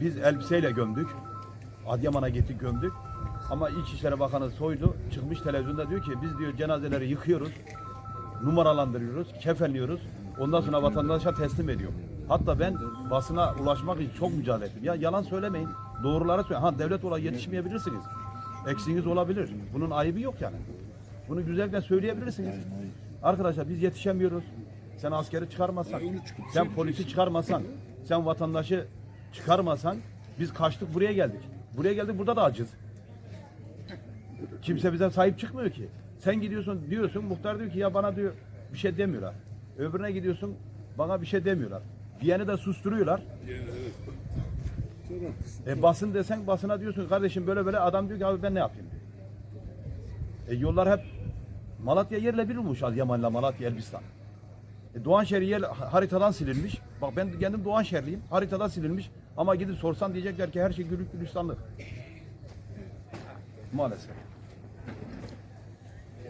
Biz elbiseyle gömdük. Adıyaman'a gittik gömdük. Ama İçişleri Bakanı soydu. Çıkmış televizyonda diyor ki biz diyor cenazeleri yıkıyoruz. Numaralandırıyoruz, kefenliyoruz. Ondan sonra vatandaşa teslim ediyor. Hatta ben basına ulaşmak için çok mücadele ettim. Ya yalan söylemeyin. Doğruları söyleyin. Ha devlet olarak yetişmeyebilirsiniz. Eksiğiniz olabilir. Bunun ayıbı yok yani. Bunu güzelce söyleyebilirsiniz. Arkadaşlar biz yetişemiyoruz. Sen askeri çıkarmasan, sen polisi çıkarmasan, sen vatandaşı çıkarmasan biz kaçtık buraya geldik. Buraya geldik burada da acız. Kimse bize sahip çıkmıyor ki. Sen gidiyorsun diyorsun muhtar diyor ki ya bana diyor bir şey demiyorlar. Öbürüne gidiyorsun bana bir şey demiyorlar. Diyeni de susturuyorlar. E basın desen basına diyorsun kardeşim böyle böyle adam diyor ki abi ben ne yapayım diyor. E yollar hep Malatya yerle bir olmuş Adıyaman'la Malatya Elbistan. E Doğanşehir yer haritadan silinmiş. Bak ben kendim Doğanşehirliyim. Haritadan silinmiş. Ama gidip sorsan diyecekler ki her şey gülük gülistanlık. Maalesef.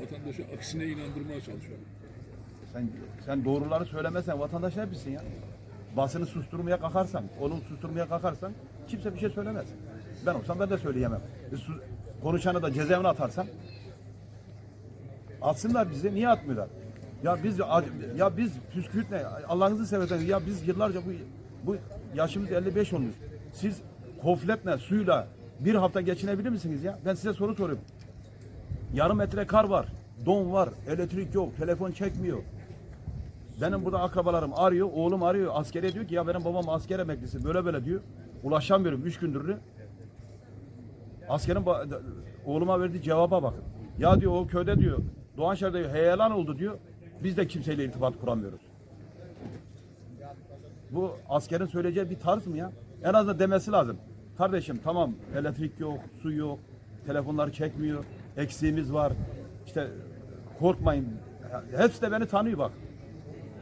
Vatandaşı aksine inandırmaya çalışıyor. Sen sen doğruları söylemezsen vatandaş ne bilsin ya? Basını susturmaya kalkarsan, onu susturmaya kalkarsan kimse bir şey söylemez. Ben olsam ben de söyleyemem. E, konuşanı da cezaevine atarsan atsınlar bizi. Niye atmıyorlar? Ya biz ya biz püskürt ne? Allah'ınızı seversen ya biz yıllarca bu bu yaşımız 55 olmuş. Siz kofletle, suyla bir hafta geçinebilir misiniz ya? Ben size soru soruyorum. Yarım metre kar var, don var, elektrik yok, telefon çekmiyor. Benim burada akrabalarım arıyor, oğlum arıyor, askere diyor ki ya benim babam asker emeklisi böyle böyle diyor. Ulaşamıyorum üç gündür. Askerin oğluma verdiği cevaba bakın. Ya diyor o köyde diyor, Doğanşehir'de heyelan oldu diyor. Biz de kimseyle irtibat kuramıyoruz. Bu askerin söyleyeceği bir tarz mı ya? En azından demesi lazım. Kardeşim tamam elektrik yok, su yok, telefonlar çekmiyor, eksiğimiz var. İşte korkmayın. Hepsi de beni tanıyor bak.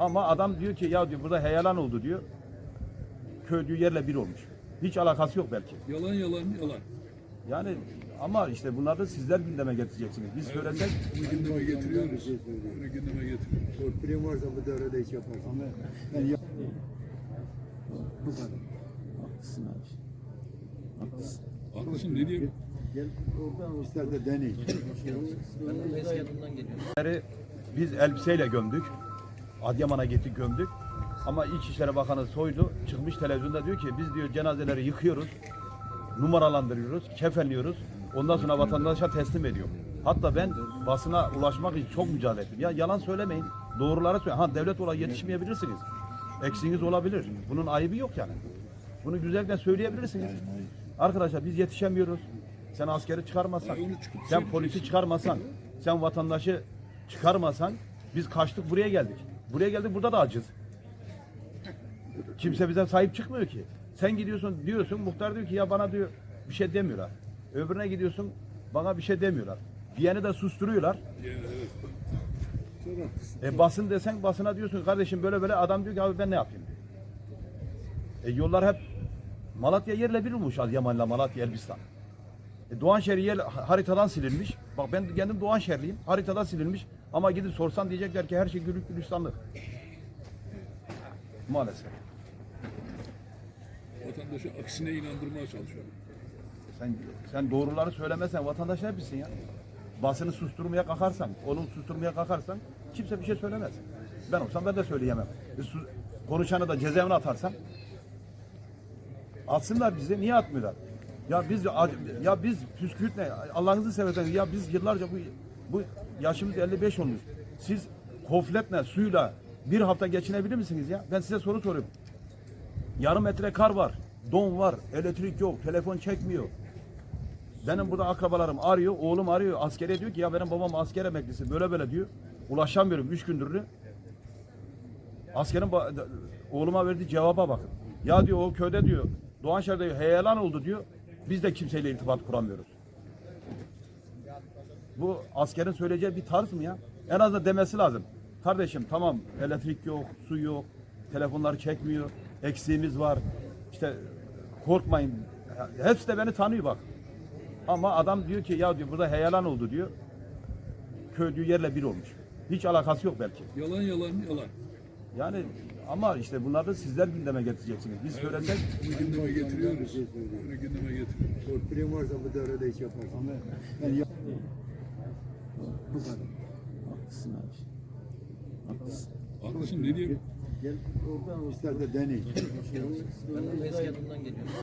Ama adam diyor ki ya diyor burada heyelan oldu diyor. Köy diyor yerle bir olmuş. Hiç alakası yok belki. Yalan yalan yalan. Yani ama işte bunları da sizler gündeme getireceksiniz. Biz söylesek Bunu gündeme getiriyoruz. Bunu gündeme getiriyoruz. Torpilim varsa bu devrede iş yaparsın. Ben yap- Bu kadar. Haklısın ne diyeyim? Gel oradan isterse deney. Leri biz elbiseyle gömdük. Adıyaman'a gittik gömdük. Ama İçişleri Bakanı soydu. Çıkmış televizyonda diyor ki biz diyor cenazeleri yıkıyoruz. Numaralandırıyoruz, kefenliyoruz. Ondan sonra vatandaşa teslim ediyor. Hatta ben basına ulaşmak için çok mücadele ettim. Ya yalan söylemeyin. Doğruları söyleyin. Ha devlet olarak yetişmeyebilirsiniz. Eksiğiniz olabilir. Bunun ayıbı yok yani. Bunu güzelce söyleyebilirsiniz. Arkadaşlar biz yetişemiyoruz. Sen askeri çıkarmasan, sen sen polisi çıkarmasan, sen vatandaşı çıkarmasan biz kaçtık buraya geldik. Buraya geldik burada da acız. Kimse bize sahip çıkmıyor ki. Sen gidiyorsun diyorsun muhtar diyor ki ya bana diyor bir şey demiyorlar. Öbürüne gidiyorsun bana bir şey demiyorlar. Diyeni de susturuyorlar. E basın desen basına diyorsun kardeşim böyle böyle adam diyor ki abi ben ne yapayım diyor. E yollar hep Malatya yerle bir olmuş Adıyaman'la Malatya Elbistan. E Doğanşehir yer haritadan silinmiş. Bak ben kendim Doğanşehirliyim. Haritadan silinmiş. Ama gidip sorsan diyecekler ki her şey gülük gülistanlık. Maalesef. Vatandaşı aksine inandırmaya çalışıyor. Sen sen doğruları söylemezsen vatandaş ne bilsin ya? Basını susturmaya kalkarsan, onu susturmaya kalkarsan kimse bir şey söylemez. Ben olsam ben de söyleyemem. E, konuşanı da cezaevine atarsan atsınlar bizi. Niye atmıyorlar? Ya biz ya biz püskürt ne? Allah'ınızı seversen ya biz yıllarca bu bu yaşımız 55 olmuş. Siz kofletle, suyla bir hafta geçinebilir misiniz ya? Ben size soru soruyorum. Yarım metre kar var, don var, elektrik yok, telefon çekmiyor. Benim burada akrabalarım arıyor, oğlum arıyor, askere diyor ki ya benim babam asker emeklisi böyle böyle diyor. Ulaşamıyorum üç gündür. Askerin oğluma verdiği cevaba bakın. Ya diyor o köyde diyor, Doğanşehir'de diyor, heyelan oldu diyor. Biz de kimseyle irtibat kuramıyoruz. Bu askerin söyleyeceği bir tarz mı ya? En azından demesi lazım. Kardeşim tamam elektrik yok, su yok, telefonlar çekmiyor, eksiğimiz var. İşte korkmayın. Hepsi de beni tanıyor bak. Ama adam diyor ki ya diyor burada heyelan oldu diyor. Köy diyor yerle bir olmuş. Hiç alakası yok belki. Yalan yalan yalan. Yani Ama işte bunları da sizler gündeme getireceksiniz. Biz söylesek Bunu gündeme getiriyoruz. Bunu gündeme getiriyoruz. Torpilin varsa bu devrede iş yaparsın. Ben ya- Bu kadar. Haklısın ne diyeyim? Gel oradan isterse deney. Ben de geliyorum.